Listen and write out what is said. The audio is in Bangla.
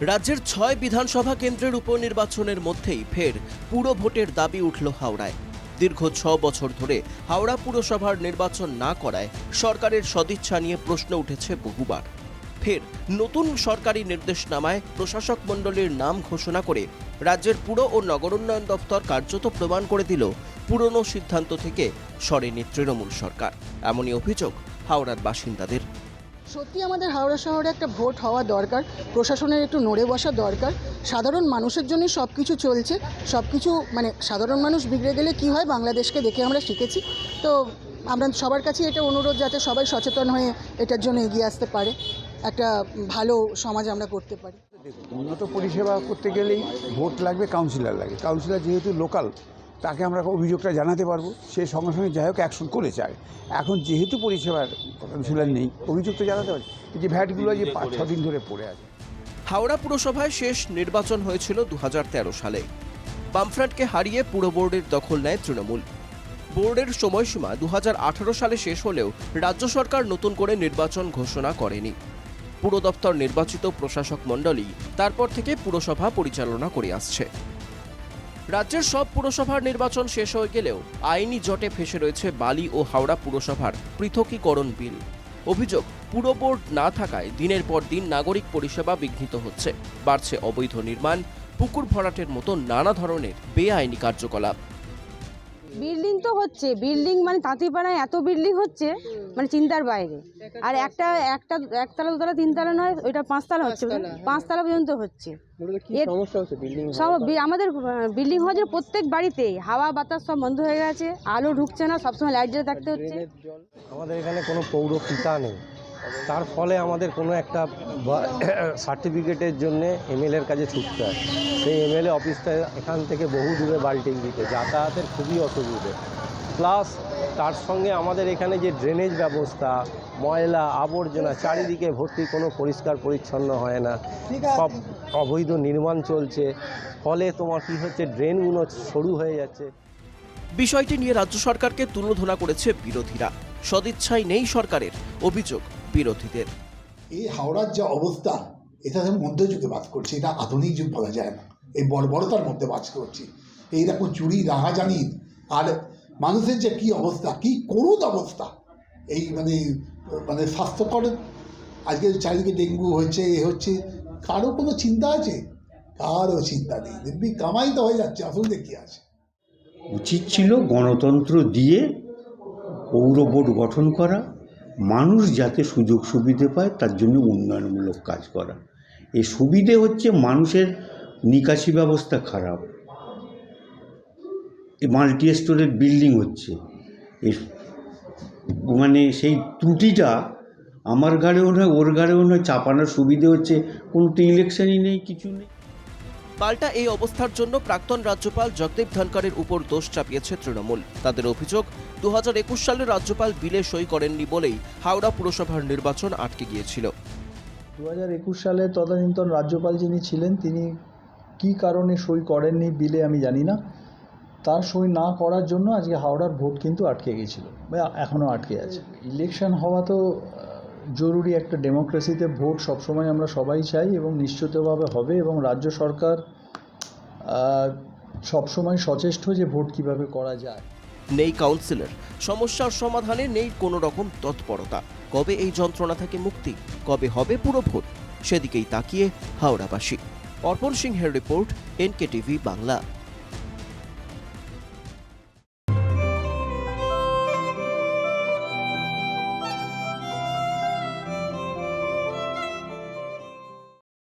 রাজ্যের ছয় বিধানসভা কেন্দ্রের উপনির্বাচনের মধ্যেই ফের পুরো ভোটের দাবি উঠল হাওড়ায়। দীর্ঘ ছ বছর ধরে হাওড়া পুরসভার নির্বাচন না করায় সরকারের সদিচ্ছা নিয়ে প্রশ্ন উঠেছে বহুবার। ফের নতুন সরকারি নির্দেশনামায় প্রশাসক মণ্ডলীর নাম ঘোষণা করে রাজ্যের পুর ও নগরোন্নয়ন দপ্তর কার্যত প্রমাণ করে দিল পুরনো সিদ্ধান্ত থেকে সরেনি তৃণমূল সরকার। এমনই অভিযোগ হাওড়ার বাসিন্দাদের। সত্যি আমাদের হাওড়া শহরে একটা ভোট হওয়া দরকার, প্রশাসনের একটু নড়ে বসা দরকার। সাধারণ মানুষের জন্য সব কিছু চলছে। সব কিছু মানে সাধারণ মানুষ বিগড়ে গেলে কি হয় বাংলাদেশকে দেখে আমরা শিখেছি। তো আমরা সবার কাছে এটা অনুরোধ যাতে সবাই সচেতন হয়ে এটার জন্য এগিয়ে আসতে পারে। একটা ভালো সমাজ আমরা করতে পারি। উন্নত পরিষেবা করতে গেলেই ভোট লাগবে, কাউন্সিলর লাগে। কাউন্সিলর যেহেতু লোকাল তাকে আমরা অভিযোগটা জানাতে পারব। সে সঙ্গে সঙ্গে যাই হোক অ্যাকশন করে চায় এখন যেহেতু পরিষেবার কাউন্সিলর নেই, অভিযোগ তো জানাতে পারি যে ভ্যাটগুলো যে পাঁচ, ছ দিন ধরে পড়ে আছে। হাওড়া পুরসভায় শেষ নির্বাচন হয়েছিল দু হাজার তেরো সালে। বামফ্রন্টকে হারিয়ে পুরো বোর্ডের দখল নেয় তৃণমূল। বোর্ডের সময়সীমা দু হাজার আঠারো সালে শেষ হলেও রাজ্য সরকার নতুন করে নির্বাচন ঘোষণা করেনি। পুর দপ্তর নির্বাচিত প্রশাসক মণ্ডলী তারপর থেকে পুরসভা পরিচালনা করে আসছে। রাজ্যের সব পুরসভার নির্বাচন শেষ হয়ে গেলেও আইনি জটে ফেসে রয়েছে বালি ও হাওড়া পুরসভার পৃথকীকরণ বিল। অভিযোগ, পুরো বোর্ড না থাকায় দিনের পর দিন নাগরিক পরিষেবা বিঘ্নিত হচ্ছে। বাড়ছে অবৈধ নির্মাণ, পুকুর ভরাটের মতো নানা ধরনের বেআইনি কার্যকলাপ। বিল্ডিং তো হচ্ছে। বিল্ডিং মানে তাঁতিপাড়ায় এত বিল্ডিং হচ্ছে মানে চিন্তার বাইরে। আর একটা একটা একতলা দুতলা তিনতলা নয় ওইটা পাঁচতলা হচ্ছে পাঁচতলা পর্যন্ত হচ্ছে। সব আমাদের বিল্ডিং হওয়ার জন্য প্রত্যেক বাড়িতেই হাওয়া বাতাস সব বন্ধ হয়ে গেছে আলো ঢুকছে না সবসময় লাইট জ্বলে থাকতে হচ্ছে। আমাদের এখানে কোনো পৌর পিতা নেই। তার ফলে আমাদের কোনো একটা সার্টিফিকেটের জন্য এমএলএর কাছে ছুটতে হয়। সেই এমএলএ অফিসটা এখান থেকে বহু দূরে বাল্টিং দিতে যাতায়াতের খুবই অসুবিধে। প্লাস তার সঙ্গে আমাদের এখানে যে ড্রেনেজ ব্যবস্থা ময়লা আবর্জনা চারিদিকে ভর্তি কোনো পরিষ্কার পরিচ্ছন্ন হয় না। সব অবৈধ নির্মাণ চলছে। ফলে তোমার কি হচ্ছে ড্রেনগুলো সরু হয়ে যাচ্ছে। বিষয়টি নিয়ে রাজ্য সরকারকে তুলোধনা করেছে বিরোধীরা। সদিচ্ছাই নেই সরকারের অভিযোগ। বিরোধীদের এই হাওড়ার যা অবস্থা এটা যেন মধ্যযুগে বাস করছে এটা আধুনিক যুগ বলা যায় না। এই বর্বরতার মধ্যে বাস করছে। এইরকম চুরি রাহা রাহাজানি আর মানুষের যে কি অবস্থা কি করুণ অবস্থা। এই মানে মানে স্বাস্থ্যকর আজকে চারিদিকে ডেঙ্গু হচ্ছে এ হচ্ছে কারও কোনো চিন্তা আছে? কারও চিন্তা নেই। দেখবি কামাই তো হয়ে যাচ্ছে আসলে কি আছে। উচিত ছিল গণতন্ত্র দিয়ে পৌর বোর্ড গঠন করা মানুষ যাতে সুযোগ সুবিধে পায়, তার জন্য উন্নয়নমূলক কাজ করা। এই সুবিধে হচ্ছে মানুষের নিকাশি ব্যবস্থা খারাপ। মাল্টি স্টোরের বিল্ডিং হচ্ছে। এই মানে সেই ত্রুটিটা আমার গাড়েও নয়, ওর গাড়েও নয়, চাপানোর সুবিধে হচ্ছে, কোনো তো ইলেকশনই নেই, কিছু নেই। পাল্টা এই অবস্থার জন্য প্রাক্তন রাজ্যপাল জগদীপ ধনকরের উপর দোষ চাপিয়েছে তৃণমূল। তাদের অভিযোগ দু হাজার একুশ সালে রাজ্যপাল বিলে সই করেননি বলেই হাওড়া পুরসভার নির্বাচন আটকে গিয়েছিল। দু হাজার একুশ সালে তদানীন্তন রাজ্যপাল যিনি ছিলেন তিনি কী কারণে সই করেননি বিলে আমি জানি না। তার সই না করার জন্য আজকে হাওড়ার ভোট কিন্তু আটকে গিয়েছিল বা এখনও আটকে আছে। ইলেকশন হওয়া তো জরুরি একটা ডেমোক্রেসিতে ভোট সবসময় আমরা সবাই চাই এবং নিশ্চিতভাবে হবে এবং রাজ্য সরকার সবসময় সচেষ্ট যে ভোট কীভাবে করা যায়। নেই কাউন্সিলর সমস্যার সমাধানে নেই কোনো রকম তৎপরতা। কবে এই যন্ত্রণা থেকে মুক্তি, কবে হবে পুরো ভোট, সেদিকেই তাকিয়ে হাওড়াবাসী। অর্পণ সিংহের রিপোর্ট এনকে টিভি বাংলা।